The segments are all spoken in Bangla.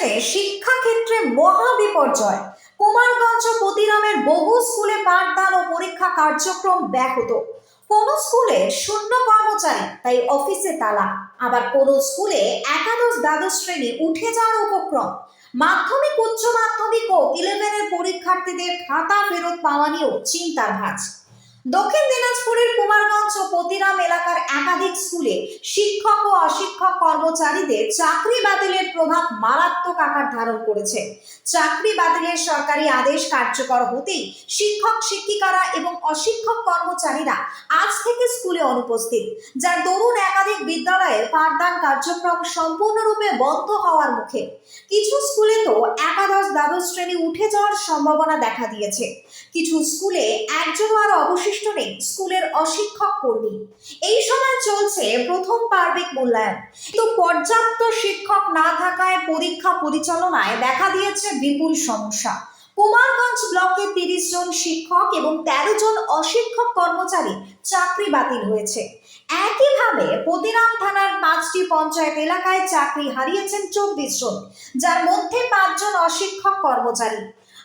ছেড়ে শিক্ষাক্ষেত্রে মহা বিপর্যয়। কুমারগঞ্জ প্রতিরামের বহু স্কুলে পাঠদান ও পরীক্ষা কার্যক্রম ব্যাহত। কোন স্কুলে শূন্য কর্মচারী, তাই অফিসে তালা। আবার কোন স্কুলে একাদশ দ্বাদশ শ্রেণি উঠে যাওয়ার উপক্রম। মাধ্যমিক, উচ্চ মাধ্যমিক ও ইলেভেনের পরীক্ষার্থীদের খাতা ফেরত পাওয়া নিয়েও চিন্তার ভাঁজ। দক্ষিণ দিনাজপুরের কুমারগঞ্জ ও পতিরাম এলাকার একাধিক স্কুলে শিক্ষক ও অশিক্ষক কর্মচারীদের চাকরি বাতিলের প্রভাব মারাত্মক আকার ধারণ করেছে। চাকরি বাতিলের সরকারি আদেশ কার্যকর হতেই শিক্ষক, শিক্ষিকারা এবং অশিক্ষক কর্মচারীরা আজ থেকে স্কুলে অনুপস্থিত, যার দরুন একাধিক বিদ্যালয়ে পাঠদান কার্যক্রম সম্পূর্ণরূপে বন্ধ হওয়ার মুখে। কিছু স্কুলে তো একাদশ, দ্বাদশ শ্রেণি উঠে যাওয়ার সম্ভাবনা দেখা দিয়েছে। কিছু স্কুলে একজন আর অবশিষ্ট নেই, স্কুলের অশিক্ষক কর্মী। এই সময় চলছে প্রথম পার্বিক মূল্যায়ন। কিন্তু পর্যাপ্ত শিক্ষক না থাকায় পরীক্ষা পরিচালনায় দেখা দিয়েছে বিপুল সমস্যা। কুমারগঞ্জ ব্লকে তিরিশ জন শিক্ষক এবং তেরো জন অশিক্ষক কর্মচারী চাকরি বাতিল হয়েছে। একইভাবে পতিরাম থানার পাঁচটি পঞ্চায়েত এলাকায় চাকরি হারিয়েছেন চব্বিশ জন, যার মধ্যে পাঁচজন অশিক্ষক কর্মচারী।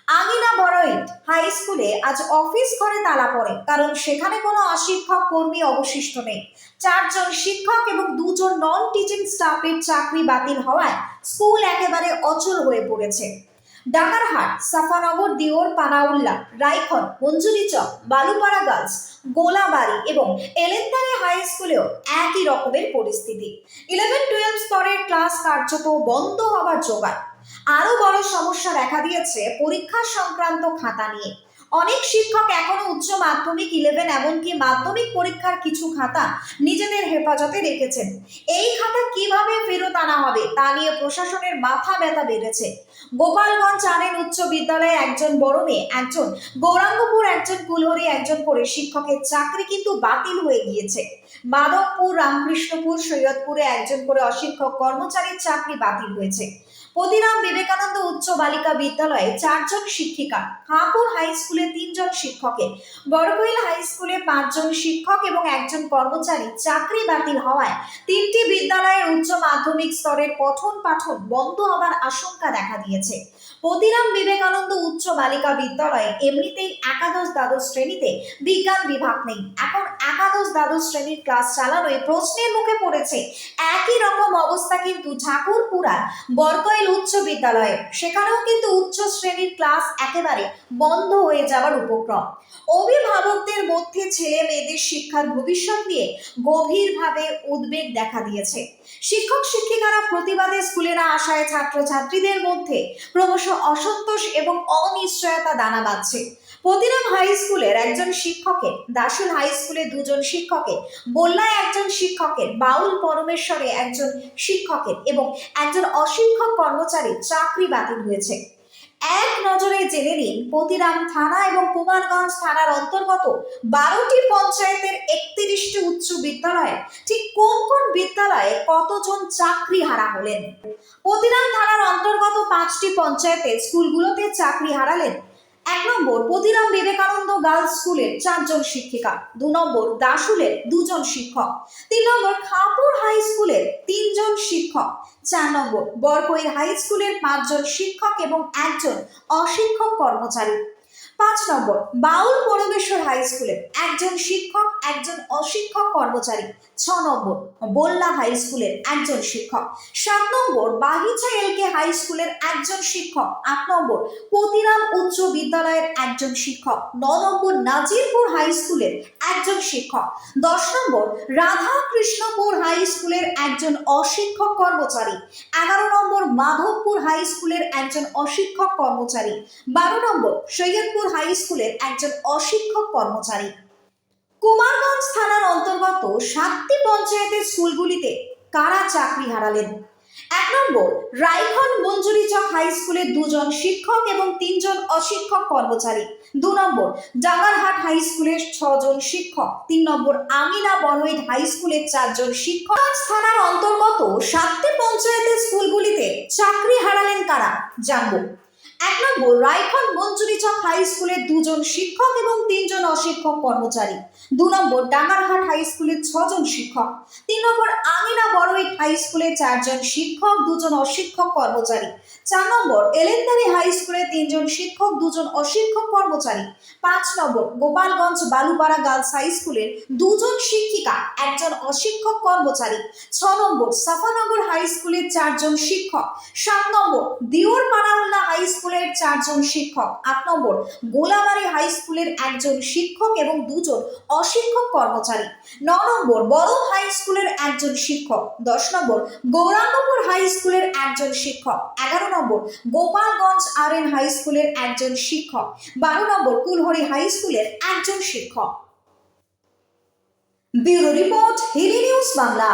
আঙিনা বড়ইট হাই স্কুলে আজ অফিস ঘরে তালা পড়ে, কারণ সেখানে কোনো অশিক্ষক, কর্মী অবশিষ্ট নেই। চারজন শিক্ষক এবং দুজন নন টিচিং স্টাফের চাকরি বাতিল হওয়ায় স্কুল একেবারে অচল হয়ে পড়েছে। ডাকারহাট, সাফানগর, দিওর, পানাউল্লা রাইখন মঞ্জুরি চক, বালুপাড়া গার্লস, গোলাবাড়ি এবং এলেন্দারি হাই স্কুলেও একই রকমের পরিস্থিতি। ইলেভেন টুয়েলভ স্তরের ক্লাস কার্যত বন্ধ হওয়ার জোগাড় আরও বড় সমস্যা দেখা দিয়েছে পরীক্ষা সংক্রান্ত খাতা নিয়ে। অনেক শিক্ষক এখনও উচ্চ মাধ্যমিক ইলেভেন এমনকি মাধ্যমিক পরীক্ষার কিছু খাতা নিজেদের হেফাজতে রেখেছেন। এই খাতা কীভাবে ফেরত আনা হবে তা নিয়ে প্রশাসনের মাথা ব্যথা বেড়েছে। গোপালগঞ্জ আনেন উচ্চ বিদ্যালয়ে একজন বড় মেয়ে, একজন গৌরাঙ্গপুর, একজন কুলহরি, একজন করে শিক্ষকের চাকরি কিন্তু বাতিল হয়ে গিয়েছে। মাধবপুর, রামকৃষ্ণপুর, সৈয়দপুরে একজন করে অশিক্ষক কর্মচারীর চাকরি বাতিল হয়েছে। পদিরাম বিবেকানন্দ উচ্চ বালিকা বিদ্যালয়ে চারজন শিক্ষিকা। হাঁপুর হাই স্কুলে তিনজন শিক্ষকের বড়কইল হাই স্কুলে পাঁচজন শিক্ষক এবং একজন কর্মচারী চাকরি বাতিল হওয়ায় তিনটি বিদ্যালয়ের উচ্চ মাধ্যমিক স্তরের পঠন পাঠন বন্ধ হবার আশঙ্কা দেখা দিয়েছে। পতিরাম বিবেকানন্দ উচ্চ বালিকা বিদ্যালয়ে এমনিতেই একাদশ দ্বাদশ শ্রেণীতে বিজ্ঞান বিভাগ নেই। এখন একাদশ দ্বাদশ শ্রেণির ক্লাস চালানোয় প্রশ্নের মুখে পড়েছে। একই রকম অবস্থা কিন্তু ঠাকুরপুরার বরকয়েল উচ্চ বিদ্যালয়ে। সেখানেও কিন্তু উচ্চ শ্রেণির ক্লাস একেবারে বন্ধ হয়ে যাওয়ার উপক্রম। অভিভাবকদের মধ্যে ছেলে মেয়েদের শিক্ষার ভবিষ্যৎ নিয়ে গভীরভাবে উদ্বেগ দেখা দিয়েছে। শিক্ষক শিক্ষিকারা প্রতিবাদে স্কুলে না আসায় ছাত্রছাত্রীদের মধ্যে ক্রমশ অসন্তোষ এবং অনিশ্চয়তা দানা বাঁধছে। পতিরাম হাই স্কুলের একজন শিক্ষকের দাসুল হাই স্কুলে দুজন শিক্ষকের, বল্লায় একজন শিক্ষকের, বাউল পরমেশ্বরে একজন শিক্ষকের এবং একজন অশিক্ষক কর্মচারীর চাকরি বাতিল হয়েছে। এক নজরে জেনে নিন পতিরাম থানা এবং কুমারগঞ্জ থানার অন্তর্গত বারোটি পঞ্চায়েতের একত্রিশটি উচ্চ বিদ্যালয়ে ঠিক কোন কোন বিদ্যালয়ে কতজন চাকরি হারা হলেন? পতিরাম থানার অন্তর্গত পাঁচটি পঞ্চায়েতের স্কুলগুলোতে চাকরি হারালেন এক নম্বর পতিরাম বিবেকানন্দ গার্লস স্কুলের চারজন শিক্ষিকা। দু নম্বর দাসুলের দুজন শিক্ষক। তিন নম্বর, খাপুর হাই স্কুলের তিনজন শিক্ষক। চার নম্বর বরকইর হাই স্কুলের পাঁচজন শিক্ষক এবং একজন অশিক্ষক কর্মচারী। পাঁচ নম্বর, বাউল পরমেশ্বর হাই স্কুলের একজন শিক্ষক, একজন অশিক্ষক কর্মচারী। ছ নম্বর, বল্লা হাই স্কুলের একজন শিক্ষক। সাত নম্বর বাহিচা এলকে হাই স্কুলের একজন শিক্ষক। আট নম্বর পতিরাম উচ্চ বিদ্যালয়ের একজন শিক্ষক। ন নম্বর, নাজিরপুর হাই স্কুলের একজন শিক্ষক। দশ নম্বর রাধা কৃষ্ণপুর হাই স্কুলের একজন অশিক্ষক কর্মচারী। এগারো নম্বর, মাধবপুর হাই স্কুলের একজন অশিক্ষক কর্মচারী। বারো নম্বর, সৈয়দপুর হাই স্কুলের একজন অশিক্ষক কর্মচারী। কুমারগঞ্জ থানার অন্তর্গত সাতটি পঞ্চায়েতের স্কুলগুলিতে কারা চাকরি হারালেন? এক নম্বর রাইখন মঞ্জুরি চক হাই স্কুলের দুজন শিক্ষক এবং তিনজন অশিক্ষক কর্মচারী। দু নম্বর, ডাঙ্গারহাট হাই স্কুলের ছজন শিক্ষক। তিন নম্বর, আমিনা বড়ইট হাই স্কুলের চারজন শিক্ষক। থানার অন্তর্গত সাতটি পঞ্চায়েতের স্কুলগুলিতে চাকরি হারালেন কারা? জানব। এক নম্বর রায়খন মঞ্জুরিচক হাই স্কুলের দুজন শিক্ষক এবং তিনজন অশিক্ষক কর্মচারী। দু নম্বর ডাঙ্গারহাট হাই স্কুলের ছজন শিক্ষক। তিন নম্বর, আমিনা বড়ুইট হাই স্কুলে চারজন শিক্ষক, দুজন অশিক্ষক কর্মচারী। চার নম্বর, এলেন্দারি হাই স্কুলে তিনজন শিক্ষক, দুজন অশিক্ষক কর্মচারী। পাঁচ নম্বর, গোপালগঞ্জ বালুপাড়া গার্লস হাই স্কুলের দুজন শিক্ষিকা, একজন অশিক্ষক কর্মচারী। ছ নম্বর, সাফানগর হাই স্কুলের চারজন শিক্ষক। সাত নম্বর দিওর পাড়াউল্লা হাই স্কুলের চারজন শিক্ষক, আট নম্বর গোলাবাড়ি হাই স্কুলের একজন শিক্ষক এবং দুজন অশিক্ষক কর্মচারী। ন নম্বর বড় হাই স্কুলের একজন শিক্ষক, দশ নম্বর গৌরাঙ্গপুর হাই স্কুলের একজন শিক্ষক, এগারো number Gopalganj R N high স্কুলের একজন শিক্ষক, বারো নম্বর কুলহরি হাই স্কুলের একজন শিক্ষক। Bureau report, Hili news Bangla.